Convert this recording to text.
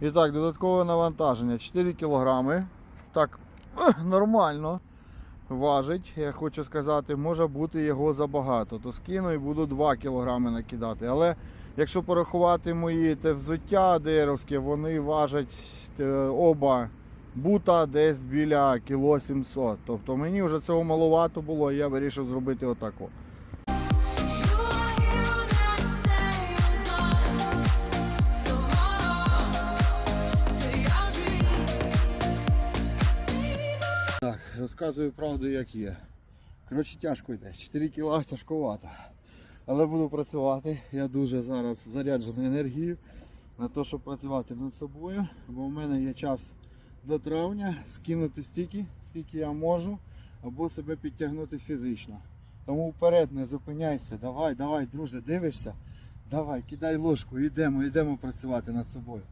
І так, додаткове навантаження 4 кг. Так, нормально важить, я хочу сказати, може бути його забагато. То скину і буду 2 кг накидати. Але якщо порахувати мої те взуття деровське, вони важать е, оба бута десь біля кіло 700. Тобто мені вже цього маловато було, і я вирішив зробити отако. Розказую правду, як є. Коротше, тяжко йде. 4 кіла тяжковато. Але буду працювати. Я дуже зараз заряджений енергією на те, щоб працювати над собою. Бо в мене є час до травня скинути стільки, скільки я можу, або себе підтягнути фізично. Тому вперед не зупиняйся. Давай, давай, друже, дивишся. Давай, кидай ложку, йдемо, йдемо працювати над собою.